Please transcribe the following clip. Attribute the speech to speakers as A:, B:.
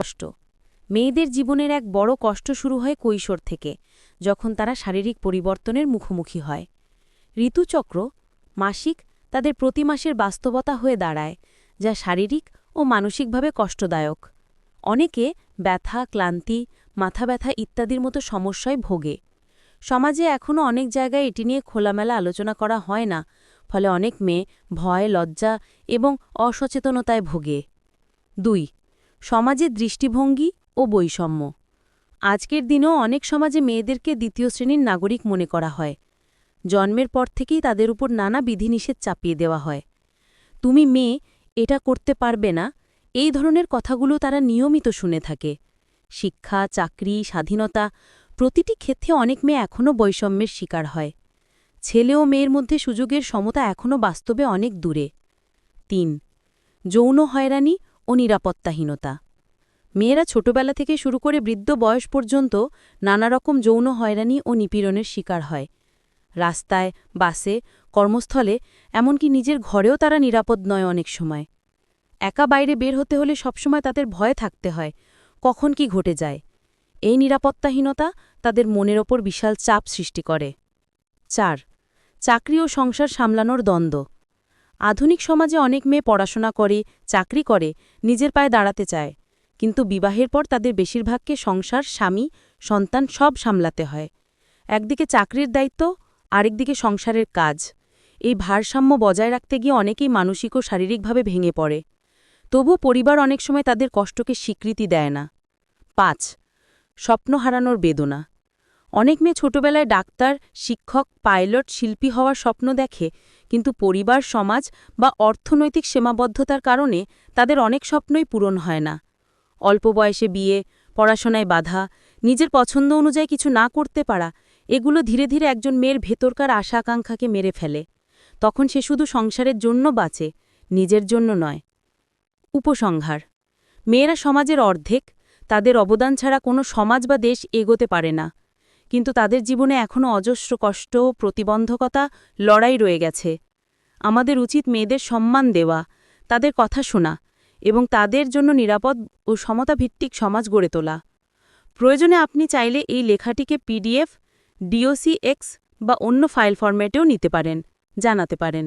A: কষ্ট। মেয়েদের জীবনের এক বড় কষ্ট শুরু হয় কৈশোর থেকে, যখন তারা শারীরিক পরিবর্তনের মুখোমুখি হয়। ঋতুচক্র, মাসিক, তাদের প্রতি মাসের বাস্তবতা হয়ে দাঁড়ায়, যা শারীরিক ও মানসিকভাবে কষ্টদায়ক। অনেকে ব্যথা, ক্লান্তি, মাথা ব্যথা ইত্যাদির মতো সমস্যায় ভোগে। সমাজে এখনও অনেক জায়গায় এটি নিয়ে খোলামেলা আলোচনা করা হয় না, ফলে অনেক মেয়ে ভয়, লজ্জা এবং অসচেতনতায় ভোগে। দুই সমাজের দৃষ্টিভঙ্গি ও বৈষম্য। আজকের দিনেও অনেক সমাজে মেয়েদেরকে দ্বিতীয় শ্রেণির নাগরিক মনে করা হয়। জন্মের পর থেকেই তাদের উপর নানা বিধিনিষেধ চাপিয়ে দেওয়া হয়। তুমি মেয়ে, এটা করতে পারবে না, এই ধরনের কথাগুলো তারা নিয়মিত শুনে থাকে। শিক্ষা, চাকরি, স্বাধীনতা, প্রতিটি ক্ষেত্রে অনেক মেয়ে এখনও বৈষম্যের শিকার হয়। ছেলে ও মেয়ের মধ্যে সুযোগের সমতা এখনও বাস্তবে অনেক দূরে। তিন, যৌন হয়রানি ও নিরাপত্তাহীনতা। মেয়েরা ছোটবেলা থেকে শুরু করে বৃদ্ধ বয়স পর্যন্ত নানা রকম যৌন হয়রানি ও নিপীড়নের শিকার হয়। রাস্তায়, বাসে, কর্মস্থলে, এমনকি নিজের ঘরেও তারা নিরাপদ নয় অনেক সময়। একা বাইরে বের হতে হলে সবসময় তাদের ভয়ে থাকতে হয়, কখন কি ঘটে যায়। এই নিরাপত্তাহীনতা তাদের মনের ওপর বিশাল চাপ সৃষ্টি করে। চার, চাকরি ও সংসার সামলানোর দ্বন্দ্ব। আধুনিক সমাজে অনেক মেয়ে পড়াশোনা করে, চাকরি করে, নিজের পায়ে দাঁড়াতে চায়। কিন্তু বিবাহের পর তাদের বেশিরভাগকে সংসার, স্বামী, সন্তান সব সামলাতে হয়। একদিকে চাকরির দায়িত্ব, আরেকদিকে সংসারের কাজ। এই ভারসাম্য বজায় রাখতে গিয়ে অনেকেই মানসিক ও শারীরিকভাবে ভেঙে পড়ে। তবু পরিবার অনেক সময় তাদের কষ্টকে স্বীকৃতি দেয় না। পাঁচ, স্বপ্ন হারানোর বেদনা। অনেক মেয়ে ছোটবেলায় ডাক্তার, শিক্ষক, পাইলট, শিল্পী হওয়ার স্বপ্ন দেখে, কিন্তু পরিবার, সমাজ বা অর্থনৈতিক সীমাবদ্ধতার কারণে তাদের অনেক স্বপ্নই পূরণ হয় না। অল্প বয়সে বিয়ে, পড়াশোনায় বাধা, নিজের পছন্দ অনুযায়ী কিছু না করতে পারা, এগুলো ধীরে ধীরে একজন মেয়ের ভেতরকার আশা আকাঙ্ক্ষাকে মেরে ফেলে। তখন সে শুধু সংসারের জন্য বাঁচে, নিজের জন্য নয়। উপসংহার। মেয়েরা সমাজের অর্ধেক, তাদের অবদান ছাড়া কোনো সমাজ বা দেশ এগোতে পারে না। কিন্তু তাদের জীবনে এখনও অজস্র কষ্ট ও প্রতিবন্ধকতা, লড়াই রয়ে গেছে। আমাদের উচিত মেয়েদের সম্মান দেওয়া, তাদের কথা শোনা এবং তাদের জন্য নিরাপদ ও সমতাভিত্তিক সমাজ গড়ে তোলা। প্রয়োজনে আপনি চাইলে এই লেখাটিকে পিডিএফ, ডিওসি এক্স বা অন্য ফাইল ফরম্যাটেও নিতে পারেন, জানাতে পারেন।